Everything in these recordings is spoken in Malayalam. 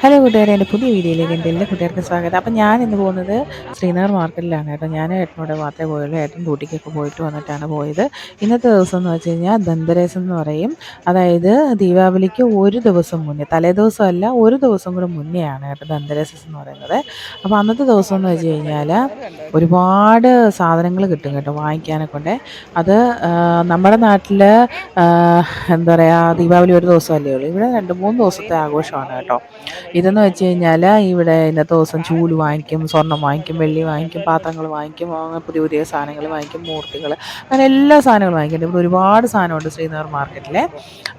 ഹലോ കൂട്ടുകാരെ എന്റെ പുതിയ വീഡിയോയിലേക്ക് എന്റെ എല്ലാ കൂട്ടുകാർക്കും സ്വാഗതം. അപ്പം ഞാൻ ഇന്ന് പോകുന്നത് ശ്രീനഗർ മാർക്കറ്റിലാണ് കേട്ടോ. ഞാൻ ഏട്ടനോട് മാത്രമേ പോയുള്ളൂ ഏട്ടൻ ഡ്യൂട്ടിക്കൊക്കെ പോയിട്ട് വന്നിട്ടാണ് പോയത്. ഇന്നത്തെ ദിവസം എന്ന് വെച്ച് കഴിഞ്ഞാൽ ദന്തരസം എന്ന് പറയും. അതായത് ദീപാവലിക്ക് ഒരു ദിവസം മുന്നേ തലേ ദിവസമല്ല ഒരു ദിവസം കൂടെ മുന്നെയാണ് കേട്ടോ ദന്തരസം എന്ന് പറയുന്നത്. അപ്പോൾ അന്നത്തെ ദിവസം എന്ന് വെച്ച് കഴിഞ്ഞാൽ ഒരുപാട് സാധനങ്ങൾ കിട്ടും കേട്ടോ വാങ്ങിക്കാനൊക്കെ കൊണ്ട്. അത് നമ്മുടെ നാട്ടിൽ എന്താ പറയുക ദീപാവലി ഒരു ദിവസമല്ലേ ഉള്ളൂ. ഇവിടെ രണ്ട് മൂന്ന് ദിവസത്തെ ആഘോഷമാണ് കേട്ടോ. ഇതെന്ന് വെച്ച് കഴിഞ്ഞാൽ ഇവിടെ ഇന്നത്തെ ദിവസം ചൂൽ വാങ്ങിക്കും സ്വർണം വാങ്ങിക്കും വെള്ളി വാങ്ങിക്കും പാത്രങ്ങൾ വാങ്ങിക്കും പുതിയ പുതിയ സാധനങ്ങൾ വാങ്ങിക്കും മൂർത്തികൾ അങ്ങനെ എല്ലാ സാധനങ്ങളും വാങ്ങിക്കും. ഇവിടെ ഒരുപാട് സാധനമുണ്ട് ശ്രീനഗർ മാർക്കറ്റിൽ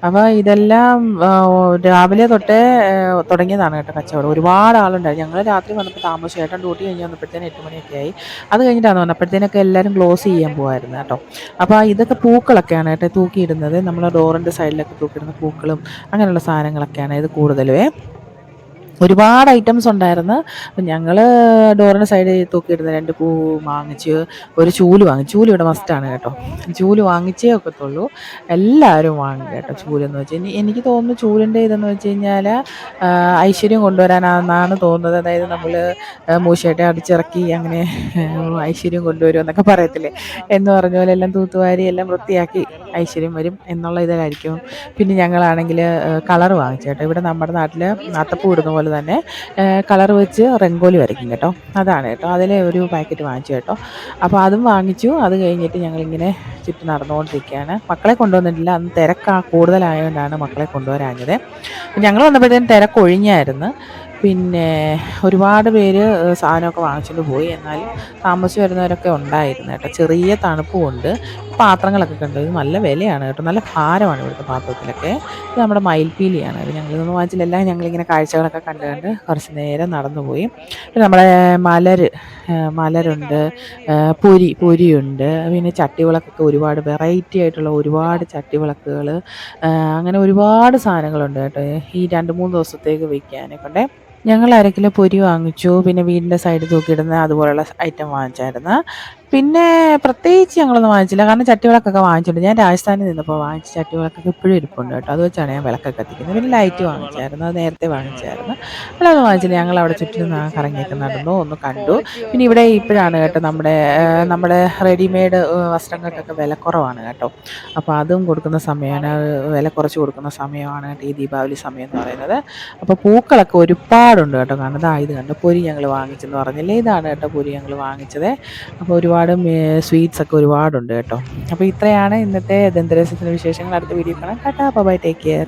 അപ്പോൾ ഇതെല്ലാം രാവിലെ തൊട്ടേ തുടങ്ങിയതാണ് കേട്ടോ കച്ചവടം. ഒരുപാട് ആളുണ്ടായി. ഞങ്ങൾ രാത്രി വന്നപ്പോൾ താമസിച്ചു ഏട്ടൻ ഡ്യൂട്ടി കഴിഞ്ഞ് വന്നപ്പോഴത്തേനും എട്ട് മണിയൊക്കെ ആയി അത് കഴിഞ്ഞിട്ടാണ് വന്നപ്പോഴത്തേനൊക്കെ എല്ലാവരും ക്ലോസ് ചെയ്യാൻ പോകുമായിരുന്നു കേട്ടോ. അപ്പോൾ ഇതൊക്കെ പൂക്കളൊക്കെയാണ് കേട്ടോ തൂക്കിയിടുന്നത്. നമ്മൾ ഡോറിന്റെ സൈഡിലൊക്കെ തൂക്കിയിടുന്ന പൂക്കളും അങ്ങനെയുള്ള സാധനങ്ങളൊക്കെയാണ് ഇത് കൂടുതലുമേ ഒരുപാട് ഐറ്റംസ് ഉണ്ടായിരുന്നു. അപ്പം ഞങ്ങൾ ഡോറിന്റെ സൈഡിൽ തൂക്കിയിടുന്ന രണ്ട് പൂ വാങ്ങിച്ച് ഒരു ചൂൽ വാങ്ങി ചൂൽ ഇവിടെ മസ്റ്റാണ് കേട്ടോ. ചൂൽ വാങ്ങിച്ചേ ഒക്കത്തുള്ളൂ. എല്ലാവരും വാങ്ങും കേട്ടോ ചൂലെന്ന് വെച്ച് കഴിഞ്ഞാൽ എനിക്ക് തോന്നുന്നു ചൂലിന്റെ ഇതെന്ന് വെച്ച് കഴിഞ്ഞാൽ ഐശ്വര്യം കൊണ്ടുവരാനാണെന്നാണ് തോന്നുന്നത്. അതായത് നമ്മൾ മൂശയായിട്ട് അടിച്ചിറക്കി അങ്ങനെ ഐശ്വര്യം കൊണ്ടുവരും എന്നൊക്കെ പറയത്തില്ലേ? എന്ന് പറഞ്ഞ പോലെ എല്ലാം തൂത്തുവാരി എല്ലാം വൃത്തിയാക്കി ഐശ്വര്യം വരും എന്നുള്ള ഇതിലായിരിക്കും പിന്നെ ഞങ്ങളാണെങ്കിൽ കളർ വാങ്ങിച്ചു കേട്ടോ. ഇവിടെ നമ്മുടെ നാട്ടിൽ അത്തപ്പൂ ഇടുന്ന പോലെ അതുപോലെ തന്നെ കളർ വെച്ച് റംഗോലി വരയ്ക്കും കേട്ടോ. അതാണ് കേട്ടോ. അതിലെ ഒരു പാക്കറ്റ് വാങ്ങിച്ചു കേട്ടോ. അപ്പോൾ അതും വാങ്ങിച്ചു. അത് കഴിഞ്ഞിട്ട് ഞങ്ങളിങ്ങനെ ചുറ്റും നടന്നുകൊണ്ടിരിക്കുകയാണ്. മക്കളെ കൊണ്ടുവന്നിട്ടില്ല. അന്ന് തിരക്കാ കൂടുതലായതുകൊണ്ടാണ് മക്കളെ കൊണ്ടുവരാഞ്ഞത്. ഞങ്ങൾ വന്നപ്പോഴത്തേനും തിരക്കൊഴിഞ്ഞായിരുന്നു. പിന്നെ ഒരുപാട് പേര് സാധനമൊക്കെ വാങ്ങിച്ചുകൊണ്ട് പോയി. എന്നാലും താമസിച്ച് വരുന്നവരൊക്കെ ഉണ്ടായിരുന്നു കേട്ടോ. ചെറിയ തണുപ്പുമുണ്ട്. പാത്രങ്ങളൊക്കെ കണ്ടു. ഇത് നല്ല വിലയാണ് കേട്ടോ. നല്ല ഭാരമാണ് ഇവിടുത്തെ പാത്രത്തിലൊക്കെ. ഇത് നമ്മുടെ മയിൽപ്പീലിയാണ്. അത് ഞങ്ങളിതൊന്നും വാങ്ങിച്ചില്ല എല്ലാം ഞങ്ങളിങ്ങനെ കാഴ്ചകളൊക്കെ കണ്ട് കണ്ട് കുറച്ച് നേരം നടന്നു പോയി പിന്നെ നമ്മുടെ മലർ മലരുണ്ട് പൊരി പൊരിയുണ്ട്. പിന്നെ ചട്ടിവിളക്കൊക്കെ ഒരുപാട് വെറൈറ്റി ആയിട്ടുള്ള ഒരുപാട് ചട്ടിവിളക്കുകൾ അങ്ങനെ ഒരുപാട് സാധനങ്ങളുണ്ട് കേട്ടോ. ഈ രണ്ട് മൂന്ന് ദിവസത്തേക്ക് വയ്ക്കാനൊക്കെ കൊണ്ടേ ഞങ്ങൾ അര കിലോ പൊരി വാങ്ങിച്ചു. പിന്നെ വീടിന്റെ സൈഡിൽ തൂക്കിയിടുന്ന അതുപോലുള്ള ഐറ്റം വാങ്ങിച്ചായിരുന്നു. പിന്നെ പ്രത്യേകിച്ച് ഞങ്ങളൊന്നും വാങ്ങിച്ചില്ല. കാരണം ചട്ടിവിളക്കൊക്കെ വാങ്ങിച്ചിട്ടുണ്ട്. ഞാൻ രാജസ്ഥാനിൽ നിന്നപ്പോൾ വാങ്ങിച്ച ചട്ടിവിളക്കൊക്കെ ഇപ്പോഴും ഇരിപ്പുണ്ട് കേട്ടോ. അത് വെച്ചാണ് ഞാൻ വിളക്കൊക്കെ കത്തിക്കുന്നത് പിന്നെ ലൈറ്റ് വാങ്ങിച്ചായിരുന്നു. അത് നേരത്തെ വാങ്ങിച്ചായിരുന്നു. അല്ലാതെ വാങ്ങിച്ചില്ല. ഞങ്ങൾ അവിടെ ചുറ്റിനും കറങ്ങിയൊക്കെ നടന്നു. ഒന്ന് കണ്ടു. പിന്നെ ഇവിടെ ഇപ്പോഴാണ് കേട്ടോ നമ്മുടെ നമ്മുടെ റെഡിമെയ്ഡ് വസ്ത്രങ്ങൾക്കൊക്കെ വില കുറവാണ് കേട്ടോ. അപ്പോൾ അതും കൊടുക്കുന്ന സമയമാണ്. വില കുറച്ച് കൊടുക്കുന്ന സമയമാണ് ഈ ദീപാവലി സമയം എന്ന് പറയുന്നത്. അപ്പോൾ പൂക്കളൊക്കെ ഒരുപാടുണ്ട് കേട്ടോ. കാരണം ഇതായത് കണ്ടു? പൊരി ഞങ്ങൾ വാങ്ങിച്ചെന്ന് പറഞ്ഞില്ലേ? ഇതാണ് കേട്ടോ പൊരി ഞങ്ങൾ വാങ്ങിച്ചത്. അപ്പോൾ ഒരുപാട് ഒരുപാട് സ്വീറ്റ്സ് ഒക്കെ ഒരുപാടുണ്ട് കേട്ടോ. അപ്പോൾ ഇത്രയാണ് ഇന്നത്തെ ദന്തരസത്തിന്റെ വിശേഷങ്ങൾ. അടുത്ത വീഡിയോ കാണാം. ടാറ്റാ. ബൈ. Take care.